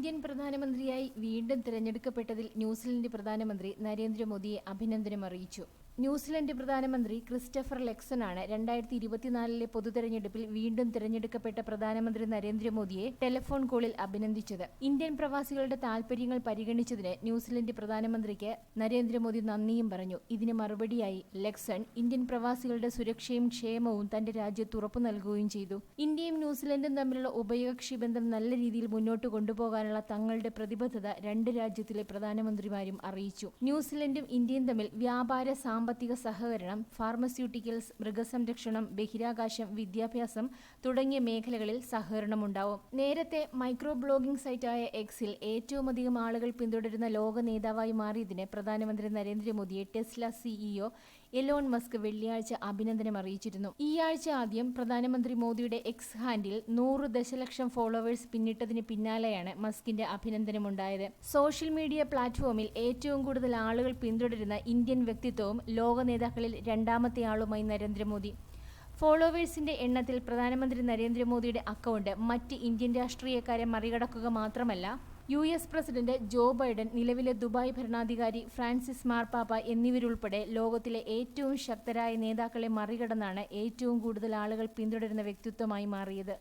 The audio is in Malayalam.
ഇന്ത്യൻ പ്രധാനമന്ത്രിയായി വീണ്ടും തിരഞ്ഞെടുക്കപ്പെട്ടതിൽ ന്യൂസിലൻഡ് പ്രധാനമന്ത്രി നരേന്ദ്രമോദിയെ അഭിനന്ദനം അറിയിച്ചു ന്യൂസിലൻഡ് പ്രധാനമന്ത്രി ക്രിസ്റ്റഫർ ലെക്സനാണ് രണ്ടായിരത്തി ഇരുപത്തിനാലിലെ പൊതുതെരഞ്ഞെടുപ്പിൽ വീണ്ടും തിരഞ്ഞെടുക്കപ്പെട്ട പ്രധാനമന്ത്രി നരേന്ദ്രമോദിയെ ടെലിഫോൺ കോളിൽ അഭിനന്ദിച്ചത്. ഇന്ത്യൻ പ്രവാസികളുടെ താൽപര്യങ്ങൾ പരിഗണിച്ചതിന് ന്യൂസിലൻഡ് പ്രധാനമന്ത്രിക്ക് നരേന്ദ്രമോദി നന്ദിയും പറഞ്ഞു. ഇതിന് മറുപടിയായി ലെക്സൺ ഇന്ത്യൻ പ്രവാസികളുടെ സുരക്ഷയും ക്ഷേമവും തന്റെ രാജ്യത്ത് ഉറപ്പു നൽകുകയും ചെയ്തു. ഇന്ത്യയും ന്യൂസിലൻഡും തമ്മിലുള്ള ഉഭയകക്ഷി ബന്ധം നല്ല രീതിയിൽ മുന്നോട്ട് കൊണ്ടുപോകാനുള്ള തങ്ങളുടെ പ്രതിബദ്ധത രണ്ട് രാജ്യത്തിലെ പ്രധാനമന്ത്രിമാരും അറിയിച്ചു. ന്യൂസിലൻഡും ഇന്ത്യയും തമ്മിൽ വ്യാപാര സാമ്പത്തിക സഹകരണം ഫാർമസ്യൂട്ടിക്കൽസ് മൃഗസംരക്ഷണം ബഹിരാകാശം വിദ്യാഭ്യാസം തുടങ്ങിയ മേഖലകളിൽ സഹകരണമുണ്ടാവും. നേരത്തെ മൈക്രോ ബ്ലോഗിംഗ് സൈറ്റായ എക്സിൽ ഏറ്റവും അധികം ആളുകൾ പിന്തുടരുന്ന ലോക നേതാവായി മാറിയതിന് പ്രധാനമന്ത്രി നരേന്ദ്രമോദിയെ ടെസ്ല സിഇഒ എലോൺ മസ്ക് വെള്ളിയാഴ്ച അഭിനന്ദനം അറിയിച്ചിരുന്നു. ഈ ആഴ്ച ആദ്യം പ്രധാനമന്ത്രി മോദിയുടെ എക്സ് ഹാൻഡിൽ നൂറ് ദശലക്ഷം ഫോളോവേഴ്സ് പിന്നിട്ടതിന് പിന്നാലെയാണ് മസ്കിന്റെ അഭിനന്ദനമുണ്ടായത്. സോഷ്യൽ മീഡിയ പ്ലാറ്റ്ഫോമിൽ ഏറ്റവും കൂടുതൽ ആളുകൾ പിന്തുടരുന്ന ഇന്ത്യൻ വ്യക്തിത്വവും ലോക നേതാക്കളിൽ രണ്ടാമത്തെ ആളുമായി നരേന്ദ്രമോദി. ഫോളോവേഴ്സിന്റെ എണ്ണത്തിൽ പ്രധാനമന്ത്രി നരേന്ദ്രമോദിയുടെ അക്കൗണ്ട് മറ്റ് ഇന്ത്യൻ രാഷ്ട്രീയക്കാരെ മറികടക്കുക മാത്രമല്ല U S president Joe Biden നിലവിലെ ദുബായ് ഭരണാധികാരി ഫ്രാൻസിസ് മാർപ്പാപ്പ എന്നിവരുൾപ്പെടെ ലോകത്തിലെ ഏറ്റവും ശക്തരായ നേതാക്കളെ മറികടന്നാണ് ഏറ്റവും കൂടുതൽ ആളുകൾ പിന്തുടരുന്ന വ്യക്തിത്വമായി മാറിയത്.